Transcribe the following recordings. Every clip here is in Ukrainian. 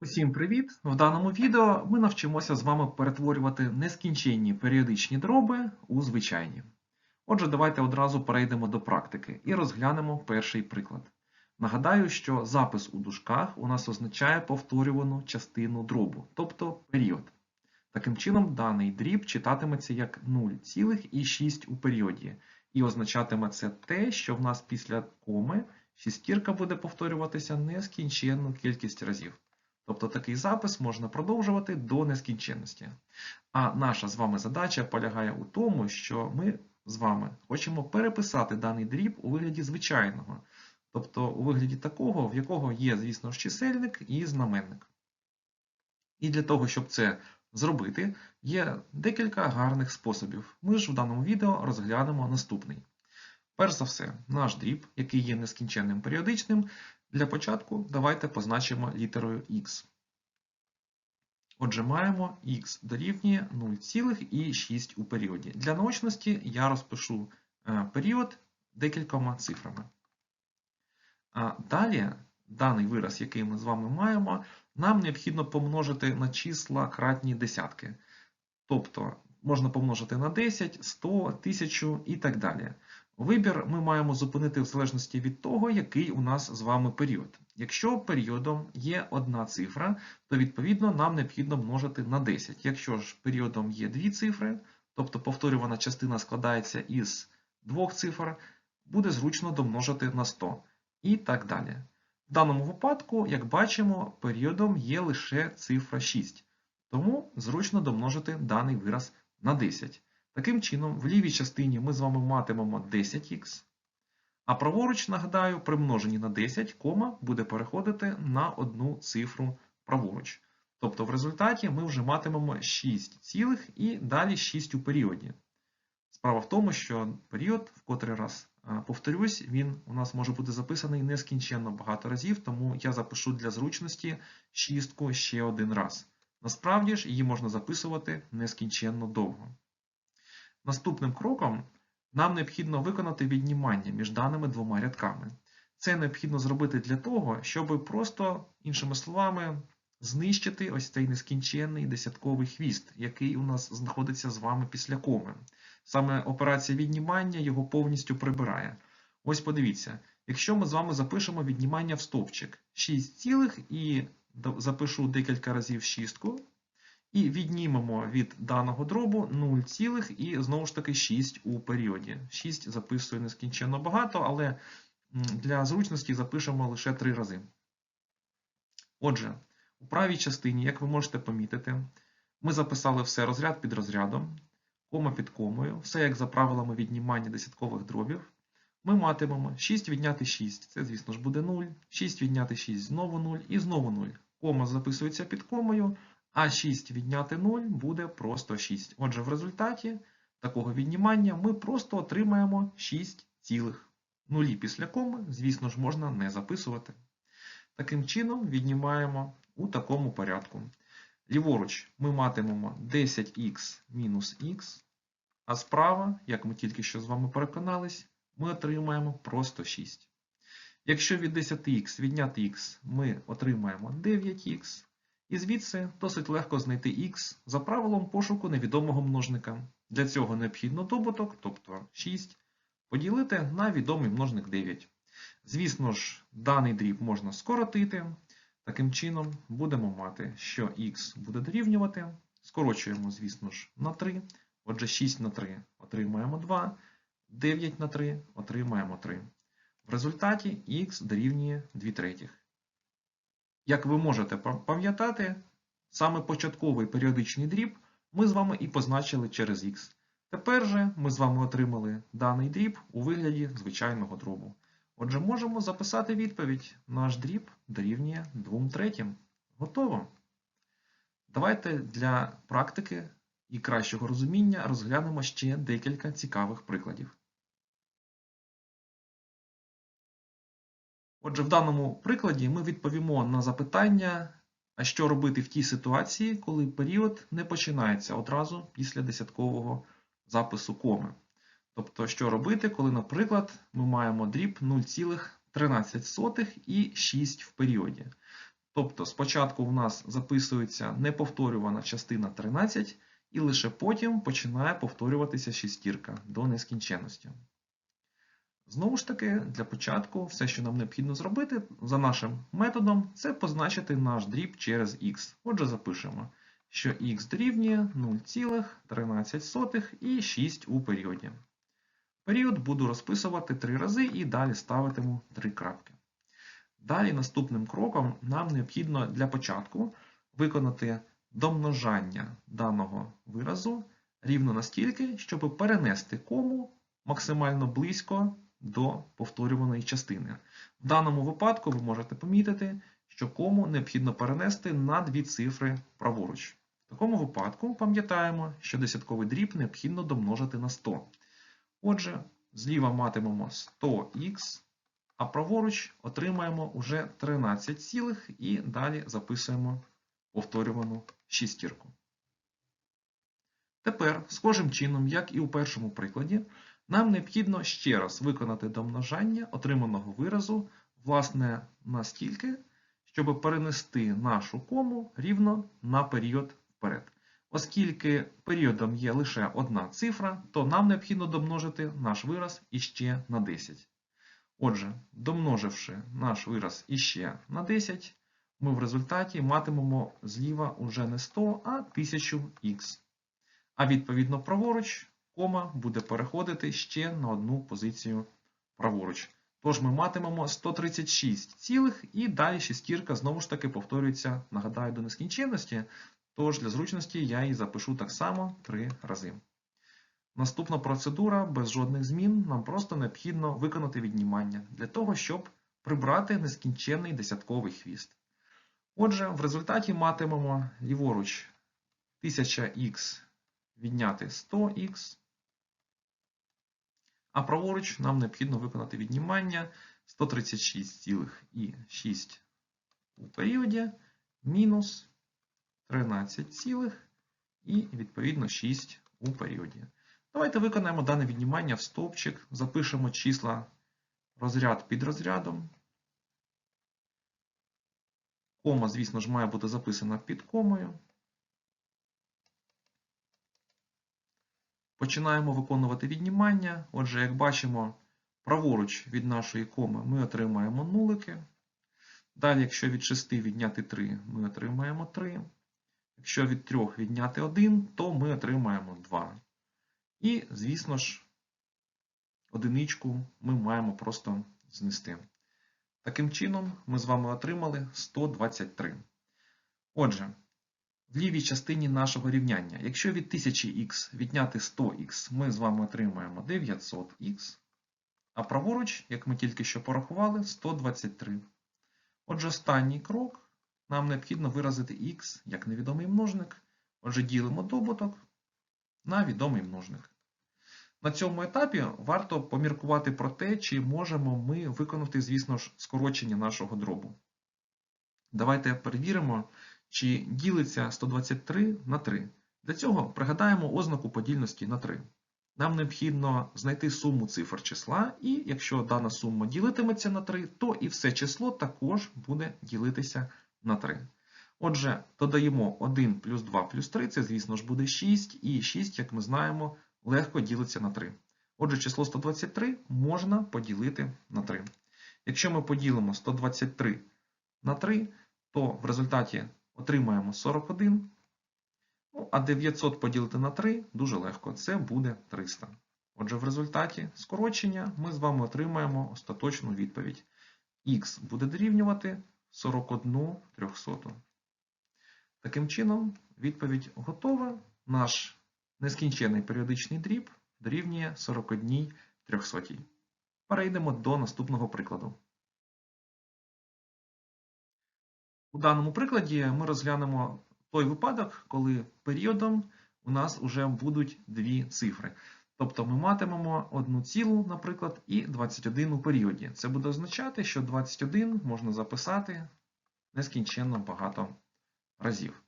Усім привіт! В даному відео ми навчимося з вами перетворювати нескінченні періодичні дроби у звичайні. Отже, давайте одразу перейдемо до практики і розглянемо перший приклад. Нагадаю, що запис у дужках у нас означає повторювану частину дробу, тобто період. Таким чином, даний дріб читатиметься як 0,6 у періоді, і означатиме це те, що в нас після коми шістірка буде повторюватися нескінченну кількість разів. Тобто такий запис можна продовжувати до нескінченності. А наша з вами задача полягає у тому, що ми з вами хочемо переписати даний дріб у вигляді звичайного, тобто у вигляді такого, в якого є, звісно ж, чисельник і знаменник. І для того, щоб це зробити, є декілька гарних способів. Ми ж в даному відео розглянемо наступний. Перш за все, наш дріб, який є нескінченним періодичним, для початку давайте позначимо літерою Х. Отже, маємо х дорівнює 0,6 у періоді. Для наочності я розпишу е, період декількома цифрами. Далі, даний вираз, який ми з вами маємо, нам необхідно помножити на числа кратні десятки. Тобто можна помножити на 10, 100, 1000 і так далі. Вибір ми маємо зупинити в залежності від того, який у нас з вами період. Якщо періодом є одна цифра, то відповідно нам необхідно множити на 10. Якщо ж періодом є дві цифри, тобто повторювана частина складається із двох цифр, буде зручно домножити на 100 і так далі. В даному випадку, як бачимо, періодом є лише цифра 6, тому зручно домножити даний вираз на 10. Таким чином, в лівій частині ми з вами матимемо 10х, а праворуч, нагадаю, при множенні на 10, кома буде переходити на одну цифру праворуч. Тобто в результаті ми вже матимемо 6 цілих і далі 6 у періоді. Справа в тому, що період, в котрий раз повторюсь, він у нас може бути записаний нескінченно багато разів, тому я запишу для зручності шістку ще один раз. Насправді ж її можна записувати нескінченно довго. Наступним кроком нам необхідно виконати віднімання між даними двома рядками. Це необхідно зробити для того, щоб просто, іншими словами, знищити ось цей нескінченний десятковий хвіст, який у нас знаходиться з вами після коми. Саме операція віднімання його повністю прибирає. Ось подивіться, якщо ми з вами запишемо віднімання в стовпчик 6 цілих і запишу декілька разів шістку, і віднімемо від даного дробу 0, цілих і знову ж таки 6 у періоді. 6 записую нескінченно багато, але для зручності запишемо лише 3 рази. Отже, у правій частині, як ви можете помітити, ми записали все розряд під розрядом, кома під комою, все як за правилами віднімання десяткових дробів. Ми матимемо 6 відняти 6, це, звісно ж, буде 0, 6 відняти 6 знову 0 і знову 0. Кома записується під комою, а 6 відняти 0 буде просто 6. Отже, в результаті такого віднімання ми просто отримаємо 6 цілих. Нулі після коми, звісно ж, можна не записувати. Таким чином, віднімаємо у такому порядку. Ліворуч ми матимемо 10х мінус х, а справа, як ми тільки що з вами переконались, ми отримаємо просто 6. Якщо від 10х відняти х ми отримаємо 9х, і звідси досить легко знайти х за правилом пошуку невідомого множника. Для цього необхідно добуток, тобто 6, поділити на відомий множник 9. Звісно ж, даний дріб можна скоротити. Таким чином, будемо мати, що х буде дорівнювати. Скорочуємо, звісно ж, на 3. Отже, 6 на 3 отримаємо 2, 9 на 3 отримаємо 3. В результаті х дорівнює 2 третіх. Як ви можете пам'ятати, саме початковий періодичний дріб ми з вами і позначили через х. Тепер же ми з вами отримали даний дріб у вигляді звичайного дробу. Отже, можемо записати відповідь. Наш дріб дорівнює 2 третім. Готово. Давайте для практики і кращого розуміння розглянемо ще декілька цікавих прикладів. Отже, в даному прикладі ми відповімо на запитання, а що робити в тій ситуації, коли період не починається одразу після десяткового запису коми. Тобто, що робити, коли, наприклад, ми маємо дріб 0,13 і 6 в періоді. Тобто спочатку в нас записується неповторювана частина 13, і лише потім починає повторюватися шістірка до нескінченності. Знову ж таки, для початку все, що нам необхідно зробити за нашим методом, це позначити наш дріб через х. Отже, запишемо, що х дорівнює 0,13 і 6 у періоді. Період буду розписувати 3 рази і далі ставитиму 3 крапки. Далі наступним кроком нам необхідно для початку виконати домножання даного виразу рівно настільки, щоб перенести кому максимально близько до повторюваної частини. В даному випадку ви можете помітити, що кому необхідно перенести на дві цифри праворуч. В такому випадку пам'ятаємо, що десятковий дріб необхідно домножити на 100. Отже, зліва матимемо 100х, а праворуч отримаємо уже 13 цілих і далі записуємо повторювану шістірку. Тепер, схожим чином, як і у першому прикладі, нам необхідно ще раз виконати домножання отриманого виразу, власне, настільки, щоб перенести нашу кому рівно на період вперед. Оскільки періодом є лише одна цифра, то нам необхідно домножити наш вираз іще на 10. Отже, домноживши наш вираз іще на 10, ми в результаті матимемо зліва уже не 100, а 1000х. А відповідно праворуч кома буде переходити ще на одну позицію праворуч. Тож ми матимемо 136 цілих і далі шістірка знову ж таки повторюється, нагадаю, до нескінченності. Тож для зручності я її запишу так само 3 рази. Наступна процедура без жодних змін. Нам просто необхідно виконати віднімання для того, щоб прибрати нескінченний десятковий хвіст. Отже, в результаті матимемо ліворуч 1000х відняти 100х, а праворуч нам необхідно виконати віднімання 136,6 у періоді мінус 13, і відповідно 6 у періоді. Давайте виконаємо дане віднімання в стовпчик, запишемо числа розряд під розрядом. Кома, звісно ж, має бути записана під комою. Починаємо виконувати віднімання. Отже, як бачимо, праворуч від нашої коми ми отримаємо нулики. Далі, якщо від 6 відняти 3, ми отримаємо 3. Якщо від 3 відняти 1, то ми отримаємо 2. І, звісно ж, одиничку ми маємо просто знести. Таким чином, ми з вами отримали 123. Отже, в лівій частині нашого рівняння, якщо від 1000х відняти 100х, ми з вами отримаємо 900х, а праворуч, як ми тільки що порахували, 123. Отже, останній крок нам необхідно виразити х як невідомий множник. Отже, ділимо добуток на відомий множник. На цьому етапі варто поміркувати про те, чи можемо ми виконати, звісно ж, скорочення нашого дробу. Давайте перевіримо, чи ділиться 123 на 3. Для цього пригадаємо ознаку подільності на 3. Нам необхідно знайти суму цифр числа, і якщо дана сума ділитиметься на 3, то і все число також буде ділитися на 3. Отже, додаємо 1 плюс 2 плюс 3, це, звісно ж, буде 6, і 6, як ми знаємо, легко ділиться на 3. Отже, число 123 можна поділити на 3. Якщо ми поділимо 123 на 3, то в результаті отримаємо 41. Ну, а 900 поділити на 3 дуже легко. Це буде 300. Отже, в результаті скорочення ми з вами отримаємо остаточну відповідь. Х буде дорівнювати 41 300. Таким чином, відповідь готова. Наш нескінчений періодичний дріб дорівнює 41 300. Перейдемо до наступного прикладу. У даному прикладі ми розглянемо той випадок, коли періодом у нас вже будуть дві цифри. Тобто ми матимемо одну цілу, наприклад, і 21 у періоді. Це буде означати, що 21 можна записати нескінченно багато разів.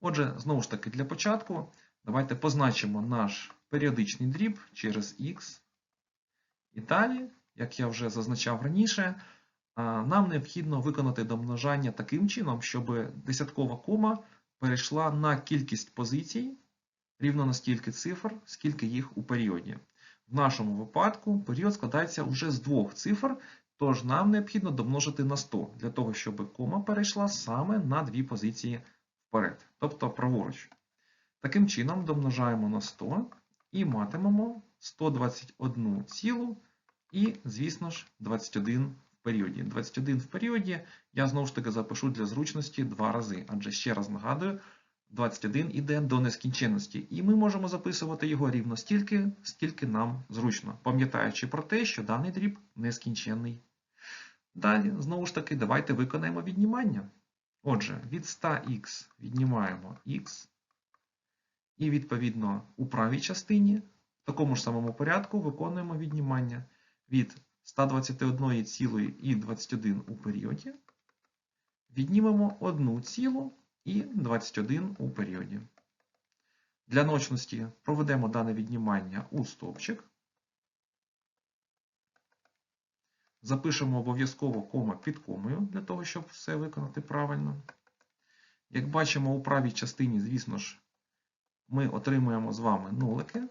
Отже, знову ж таки, для початку давайте позначимо наш періодичний дріб через х. І далі, як я вже зазначав раніше, нам необхідно виконати домножання таким чином, щоб десяткова кома перейшла на кількість позицій рівно на стільки цифр, скільки їх у періоді. В нашому випадку період складається вже з двох цифр, тож нам необхідно домножити на 100 для того, щоб кома перейшла саме на дві позиції вперед, тобто праворуч. Таким чином домножаємо на 100 і матимемо 121 цілу і, звісно ж, 21 в періоді. 21 в періоді я знову ж таки запишу для зручності два рази, адже ще раз нагадую, 21 іде до нескінченності, і ми можемо записувати його рівно стільки, скільки нам зручно, пам'ятаючи про те, що даний дріб нескінченний. Далі, знову ж таки, давайте виконаємо віднімання. Отже, від 100х віднімаємо х, і, відповідно, у правій частині в такому ж самому порядку виконуємо віднімання від 121,21 у періоді. Віднімемо 1 цілу і 21 у періоді. Для ночності проведемо дане віднімання у стовпчик. Запишемо обов'язково кома під комою, для того, щоб все виконати правильно. Як бачимо, у правій частині, звісно ж, ми отримуємо з вами нулики.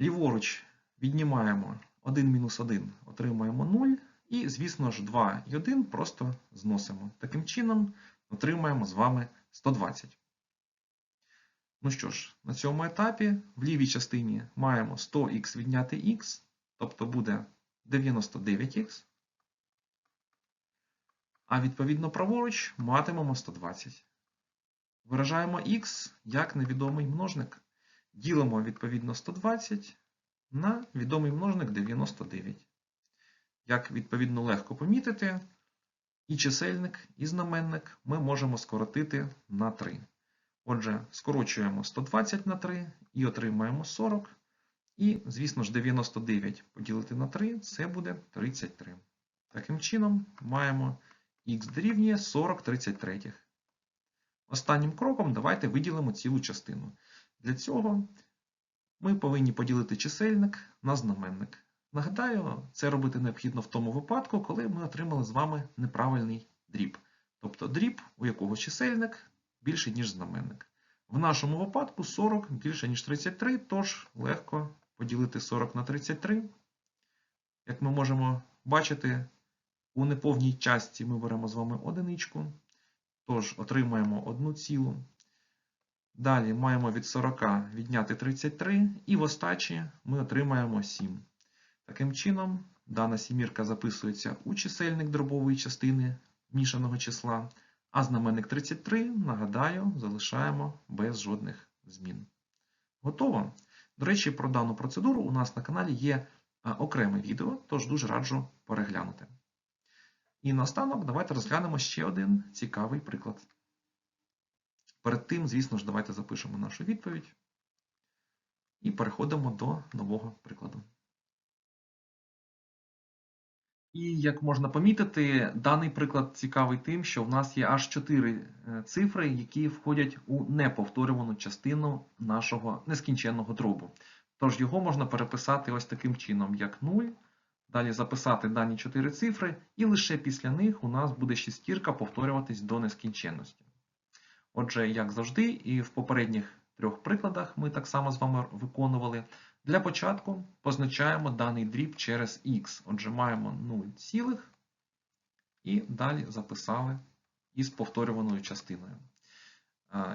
Ліворуч віднімаємо 1 мінус 1, отримаємо 0. І, звісно ж, 2 і 1 просто зносимо. Таким чином, отримаємо з вами 120. Ну що ж, на цьому етапі в лівій частині маємо 100х відняти х, тобто буде 99х. А відповідно праворуч матимемо 120. Виражаємо х як невідомий множник. Ділимо відповідно 120 на відомий множник 99. Як відповідно легко помітити, і чисельник, і знаменник ми можемо скоротити на 3. Отже, скорочуємо 120 на 3 і отримаємо 40. І, звісно ж, 99 поділити на 3 це буде 33. Таким чином, маємо х дорівнює 40 33. Останнім кроком давайте виділимо цілу частину. Для цього ми повинні поділити чисельник на знаменник. Нагадаю, це робити необхідно в тому випадку, коли ми отримали з вами неправильний дріб. Тобто дріб, у якого чисельник більше, ніж знаменник. В нашому випадку 40 більше, ніж 33, тож легко поділити 40 на 33. Як ми можемо бачити, у неповній частці ми беремо з вами одиничку, тож отримаємо одну цілу. Далі маємо від 40 відняти 33, і в остачі ми отримаємо 7. Таким чином, дана сімірка записується у чисельник дробової частини мішаного числа, а знаменник 33, нагадаю, залишаємо без жодних змін. Готово? До речі, про дану процедуру у нас на каналі є окреме відео, тож дуже раджу переглянути. І наостанок давайте розглянемо ще один цікавий приклад. Перед тим, звісно ж, давайте запишемо нашу відповідь і переходимо до нового прикладу. І як можна помітити, даний приклад цікавий тим, що в нас є аж 4 цифри, які входять у неповторювану частину нашого нескінченного дробу. Тож його можна переписати ось таким чином, як 0, далі записати дані 4 цифри, і лише після них у нас буде шістірка повторюватись до нескінченності. Отже, як завжди, і в попередніх трьох прикладах ми так само з вами виконували. Для початку позначаємо даний дріб через х. Отже, маємо 0, цілих, і далі записали із повторюваною частиною.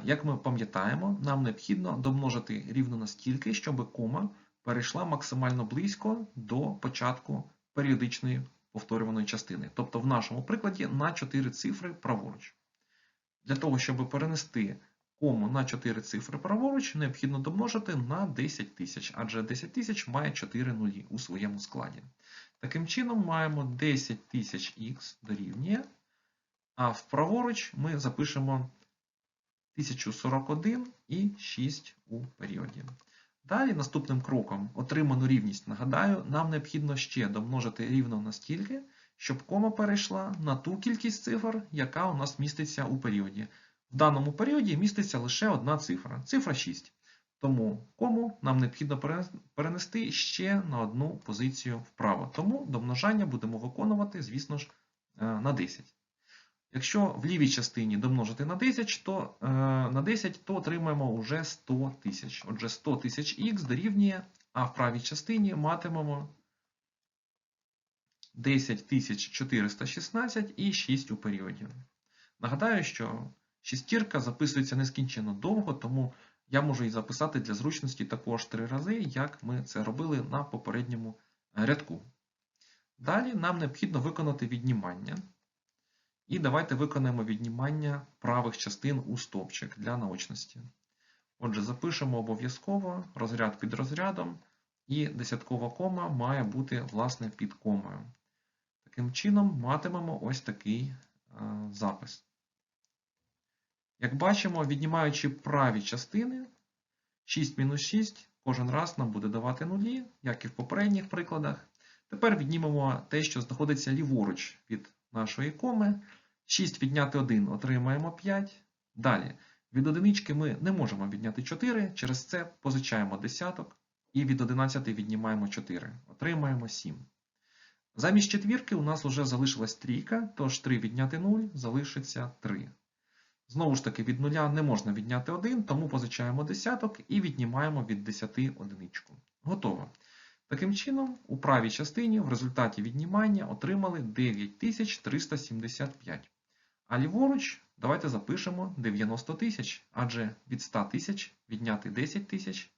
Як ми пам'ятаємо, нам необхідно домножити рівно настільки, щоб кома перейшла максимально близько до початку періодичної повторюваної частини. Тобто, в нашому прикладі на 4 цифри праворуч. Для того, щоб перенести кому на 4 цифри праворуч, необхідно домножити на 10 тисяч, адже 10 тисяч має 4 нулі у своєму складі. Таким чином, маємо 10 тисяч х дорівнює, а вправоруч ми запишемо 1041 і 6 у періоді. Далі, наступним кроком, отриману рівність, нагадаю, нам необхідно ще домножити рівно настільки, щоб кома перейшла на ту кількість цифр, яка у нас міститься у періоді. В даному періоді міститься лише одна цифра цифра 6. Тому кому нам необхідно перенести ще на одну позицію вправо. Тому домножання будемо виконувати, звісно ж, е, на 10. Якщо в лівій частині домножити на 10, то, е, на 10, то отримаємо вже 100 тисяч. Отже, 100 тисяч х дорівнює, а в правій частині матимемо 10 416 і 6 у періоді. Нагадаю, що шістірка записується нескінченно довго, тому я можу її записати для зручності також три рази, як ми це робили на попередньому рядку. Далі нам необхідно виконати віднімання. І давайте виконаємо віднімання правих частин у стовпчик для наочності. Отже, запишемо обов'язково розряд під розрядом, і десяткова кома має бути власне під комою. Таким чином, матимемо ось такий е, запис. Як бачимо, віднімаючи праві частини, 6 мінус 6 кожен раз нам буде давати нулі, як і в попередніх прикладах. Тепер віднімемо те, що знаходиться ліворуч від нашої коми. 6 відняти 1 отримаємо 5. Далі, від одинички ми не можемо відняти 4, через це позичаємо десяток. І від 11 віднімаємо 4, отримаємо 7. Замість четвірки у нас вже залишилась трійка, тож 3 відняти 0 залишиться 3. Знову ж таки, від 0 не можна відняти 1, тому позичаємо десяток і віднімаємо від 10 одиничку. Готово. Таким чином, у правій частині в результаті віднімання отримали 9375. А ліворуч давайте запишемо 90 тисяч, адже від 100 тисяч відняти 10 тисяч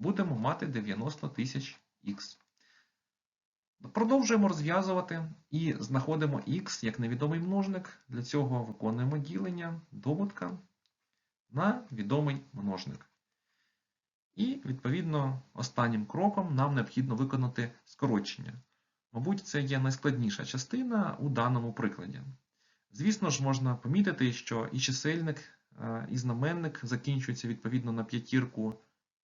будемо мати 90 тисяч х. Продовжуємо розв'язувати і знаходимо х як невідомий множник. Для цього виконуємо ділення добутка на відомий множник. І, відповідно, останнім кроком нам необхідно виконати скорочення. Мабуть, це є найскладніша частина у даному прикладі. Звісно ж, можна помітити, що і чисельник, і знаменник закінчуються відповідно на п'ятірку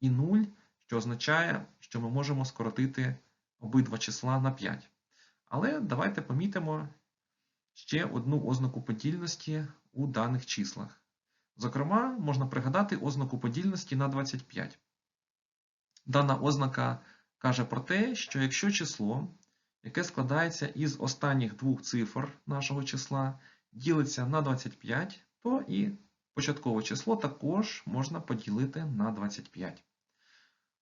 і 0, що означає, що ми можемо скоротити обидва числа на 5. Але давайте помітимо ще одну ознаку подільності у даних числах. Зокрема, можна пригадати ознаку подільності на 25. Дана ознака каже про те, що якщо число, яке складається із останніх двох цифр нашого числа, ділиться на 25, то і початкове число також можна поділити на 25.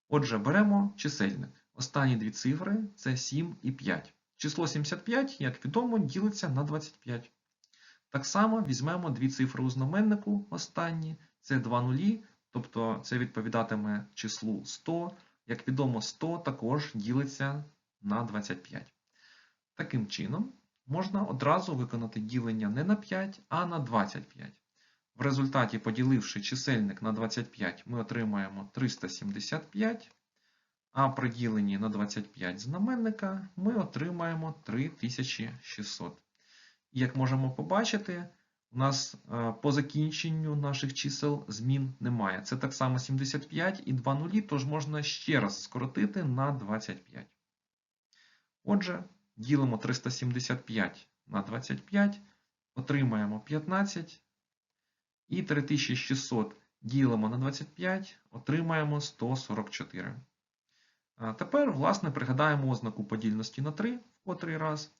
Отже, беремо чисельник. Останні дві цифри це 7 і 5. Число 75, як відомо, ділиться на 25. Так само візьмемо дві цифри у знаменнику останні, це 2 нулі, тобто це відповідатиме числу 100. Як відомо, 100 також ділиться на 25. Таким чином, можна одразу виконати ділення не на 5, а на 25. В результаті, поділивши чисельник на 25, ми отримаємо 375. А при діленні на 25 знаменника ми отримаємо 3600. І як можемо побачити, у нас е, по закінченню наших чисел змін немає. Це так само 75 і 2 нулі, тож можна ще раз скоротити на 25. Отже, ділимо 375 на 25, отримаємо 15. І 3600 ділимо на 25, отримаємо 144. Тепер, власне, пригадаємо ознаку подільності на 3 в котрий раз.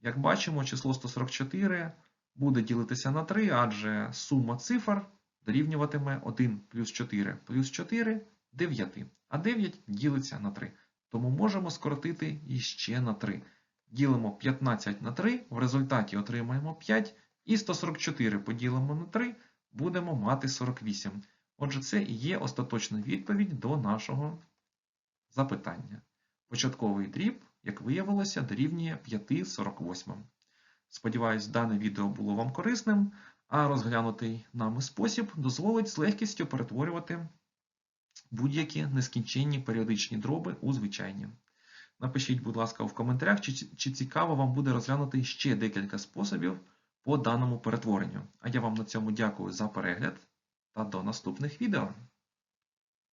Як бачимо, число 144 буде ділитися на 3, адже сума цифр дорівнюватиме 1 плюс 4 плюс 4 9. А 9 ділиться на 3. Тому можемо скоротити іще на 3. Ділимо 15 на 3, в результаті отримаємо 5, і 144 поділимо на 3, будемо мати 48. Отже, це і є остаточна відповідь до нашого запитання. Початковий дріб, як виявилося, дорівнює 5,48. Сподіваюсь, дане відео було вам корисним, а розглянутий нами спосіб дозволить з легкістю перетворювати будь-які нескінченні періодичні дроби у звичайні. Напишіть, будь ласка, в коментарях, чи, чи цікаво вам буде розглянути ще декілька способів по даному перетворенню. А я вам на цьому дякую за перегляд та до наступних відео.